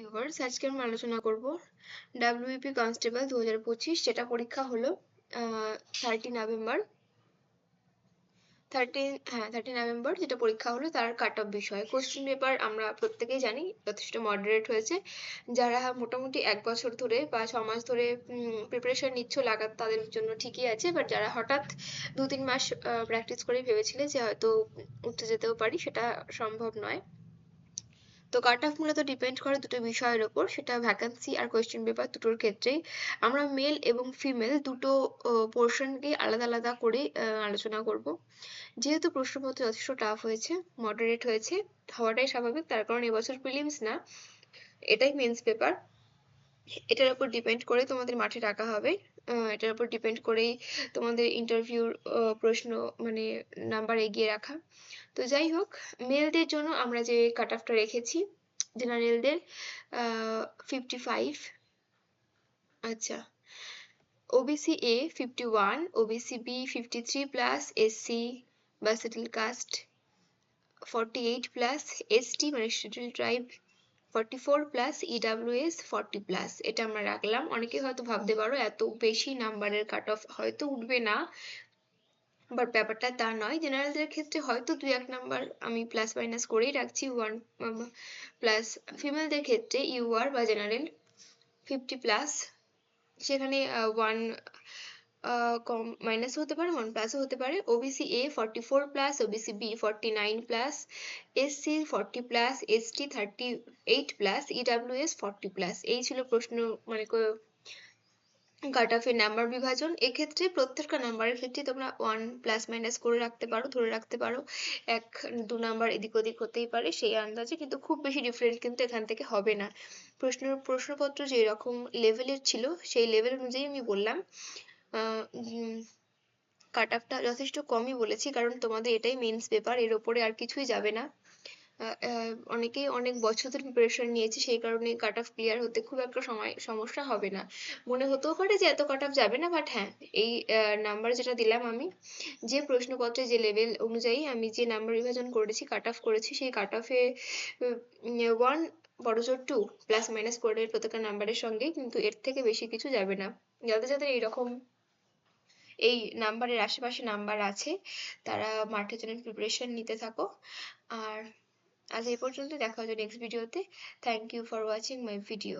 Viewers আজকে আমি আলোচনা করব ডাব্লিউপি কনস্টেবল দু হাজার পঁচিশ, যেটা পরীক্ষা হলো থার্টি নভেম্বর থার্টি হ্যাঁ থার্টি নভেম্বর যেটা পরীক্ষা হলো, তার কাট অফ বিষয়। কোশ্চেন পেপার আমরা প্রত্যেকেই জানি, যথেষ্ট মডারেট হয়েছে। যারা মোটামুটি এক বছর ধরে বা ছ মাস ধরে প্রিপারেশন নিচ্ছ, লাগাত তাদের জন্য ঠিকই আছে। বাট যারা হঠাৎ দু তিন মাস প্র্যাকটিস করেই ভেবেছিলে যে হয়তো উঠতে যেতেও পারি, সেটা সম্ভব নয়। তো কাট অফ মূলত ডিপেন্ড করে দুটো বিষয়ের ওপর, সেটা ভ্যাকান্সি আর কোয়েশ্চেন পেপার দুটোর ক্ষেত্রেই। আমরা মেল এবং ফিমেল দুটো পোর্শনকেই আলাদা আলাদা করে আলোচনা করব। যেহেতু প্রশ্নপত্র যথেষ্ট টাফ হয়েছে মডারেট হয়েছে, হওয়াটাই স্বাভাবিক, তার কারণ এবছর প্রিলিমস না, এটাই মেন্স পেপার এটার উপর ডিপেন্ড করে তোমাদের মাঠে রাখা হবে। এটার উপর ডিপেন্ড করেই তোমাদের ইন্টারভিউর প্রশ্ন মানে নাম্বার এগিয়ে রাখা। তো যাই হোক মেলদের জন্য আমরা যে কাট অফটা রেখেছি জেনারেলদের ফিফটি ফাইভ আচ্ছা OBC A fifty one OBC B fifty three plus SC বা scheduled caste forty eight plus ST মানে schedule tribe forty four plus EWS forty plus এটা আমরা রাখলাম। অনেকে হয়তো ভাবতে পারো, এত বেশি নাম্বারের কাট অফ হয়তো উঠবে না বাট ব্যাপারটা তা নয়। জেনারেলদের ক্ষেত্রে হয়তো দু এক নাম্বার আমি প্লাস মাইনাস করেই রাখছি ওয়ান প্লাস ফিমেলদের ক্ষেত্রে ইউআর বা জেনারেল ফিফটি প্লাস সেখানে ওয়ান কম মাইনাস হতে পারে ওয়ান প্লাসও হতে পারে। OBC A forty four plus OBC B forty nine plus SC forty plus ST thirty eight plus EWS forty plus এই ছিল প্রশ্ন মানে কাট অফের নাম্বার বিভাজন। এক্ষেত্রে প্রত্যেকটা নাম্বারের ক্ষেত্রে তোমরা ওয়ান প্লাস মাইনাস করে রাখতে পারো, ধরে রাখতে পারো। এক, দু নাম্বার এদিক ওদিক হতেই পারে সেই আন্দাজে, কিন্তু খুব বেশি ডিফারেন্ট কিন্তু এখান থেকে হবে না। প্রশ্ন, প্রশ্নপত্র যেরকম লেভেলের ছিল, সেই লেভেল অনুযায়ী আমি বললাম। কাট অফটা যথেষ্ট কমই বলেছি, কারণ তোমাদের এটাই মেন্স পেপার এর ওপরে আর কিছুই যাবে না। অনেকেই অনেক বছর ধরে প্রিপারেশন নিয়েছে, সেই কারণে কাট অফ ক্লিয়ার হতে খুব একটা সময়, সমস্যা হবে না। মনে হতেও পারে যে এত কাট অফ যাবে না বাট হ্যাঁ এই নাম্বার যেটা দিলাম আমি, যে প্রশ্নপত্রে যে লেভেল অনুযায়ী আমি যে নাম্বার বিভাজন করেছি কাট অফ করেছি, সেই কাট অফে ওয়ান বড়জোর টু প্লাস মাইনাস করে প্রত্যেকটা নাম্বারের সঙ্গে, কিন্তু এর থেকে বেশি কিছু যাবে না। যাদের যাদের এইরকম এই নাম্বারের আশেপাশে নাম্বার আছে, তারা মাঠে জন্য প্রিপারেশন নিতে থাকো। আর আজ এই পর্যন্ত দেখা হচ্ছে নেক্সট ভিডিওতে thank you for watching my video